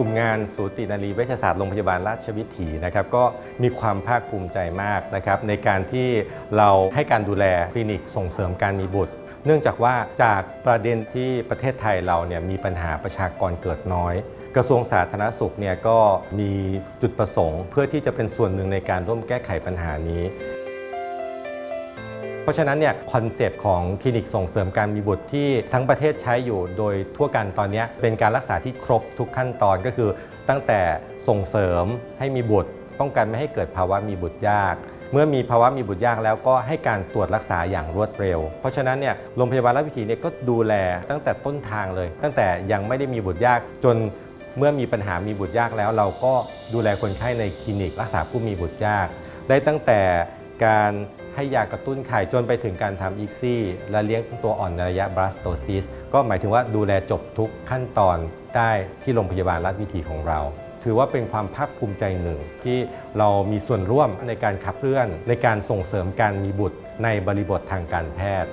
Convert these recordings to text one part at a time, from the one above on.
ลุ่มงานสูตินารีเวชศาสตร์โรงพยาบาลราชวิถีนะครับก็มีความภาคภูมิใจมากนะครับในการที่เราให้การดูแลคลินิกส่งเสริมการมีบุตรเนื่องจากว่าจากประเด็นที่ประเทศไทยเราเนี่ยมีปัญหาประชากรเกิดน้อย กระทรวงสาธารณสุขเนี่ยก็มีจุดประสงค์ เพื่อที่จะเป็นส่วนหนึ่งในการร่วมแก้ไขปัญหานี้ ราะฉะนั้นเนี่ยคอนเซปต์ของคลินิกส่งเสริมการมีบุตรที่ทั้งประเทศใช้อยู่โดยทั่วกันตอนนี้เป็นการรักษาที่ครบทุกขั้นตอนก็คือ ตั้งแต่ส่งเสริมให้มีบุตรป้องกันไม่ให้เกิดภาวะมีบุตรยากเมื่อมีภาวะมีบุตรยากแล้วก็ให้การตรวจรักษาอย่างรวดเร็ว เพราะฉะนั้นเนี่ยโรงพยาบาลราชวิถีเนี่ยก็ดูแลตั้งแต่ต้นทางเลย ตั้งแต่ยังไม่ได้มีบุตรยากจนเมื่อมีปัญหามีบุตรยากแล้ว เราก็ดูแลคนไข้ในคลินิกรักษาผู้มีบุตรยาก ได้ตั้งแต่การ ให้ยากระตุ้นไข่จนไปถึงการทำอีกซี่ และเลี้ยงตัวอ่อนในระยะบลาสโตซิสก็หมายถึงว่าดูแลจบทุกขั้นตอนได้ที่โรงพยาบาลรัฐวิถีของเรา ถือว่าเป็นความภาคภูมิใจหนึ่ง ที่เรามีส่วนร่วมในการขับเคลื่อน ในการส่งเสริมการมีบุตรในบริบททางการแพทย์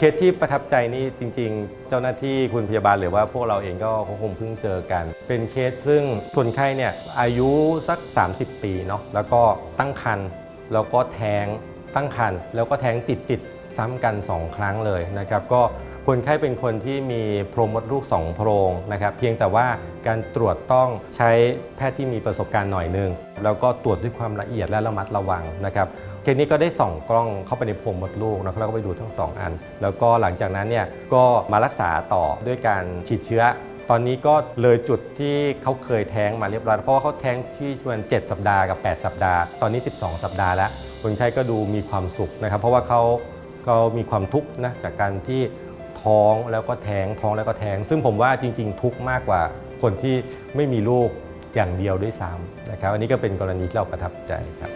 เคสที่ประทับใจนี่จริง ๆ เจ้าหน้าที่คุณพยาบาลหรือว่าพวกเราเองก็คงเพิ่งเจอกัน เป็นเคสซึ่งคนไข้เนี่ยอายุสัก 30 ปีเนาะแล้วก็ตั้งครรภ์แล้วก็แท้งตั้งครรภ์แล้วก็แท้งติดติดซ้ำกัน 2 ครั้งเลยนะครับก็คนไข้เป็นคนที่มีโพรงมดลูก 2 โพรงนะครับเพียงแต่ว่าการตรวจต้องใช้แพทย์ที่มีประสบการณ์หน่อยหนึง แล้วก็ตรวจด้วยความละเอียดและระมัดระวังนะครับ เคสนี้ก็ได้ส่องกล้องเข้าไปในโพรงมดลูกนะครับแล้วก็ไปดูทั้งสองอัน แล้วก็หลังจากนั้นเนี่ยก็มารักษาต่อด้วยการฉีดเชื้อ ตอนนี้ก็เลยจุดที่เขาเคยแท้งมาเรียบร้อยเพราะว่าเขาแท้งที่ประมาณ7สัปดาห์กับ 8 สัปดาห์ ตอนนี้ 12 สัปดาห์แล้วคนไข้ก็ดูมีความสุขนะครับ เพราะว่าเขาเขามีความทุกข์นะจากการที่ท้องแล้วก็แท้งท้องแล้วก็แท้ง ซึ่งผมว่าจริง ๆ ทุกข์มากกว่าคนที่ไม่มีลูกอย่างเดียวด้วยซ้ำนะครับ อันนี้ก็เป็นกรณีที่เราประทับใจครับ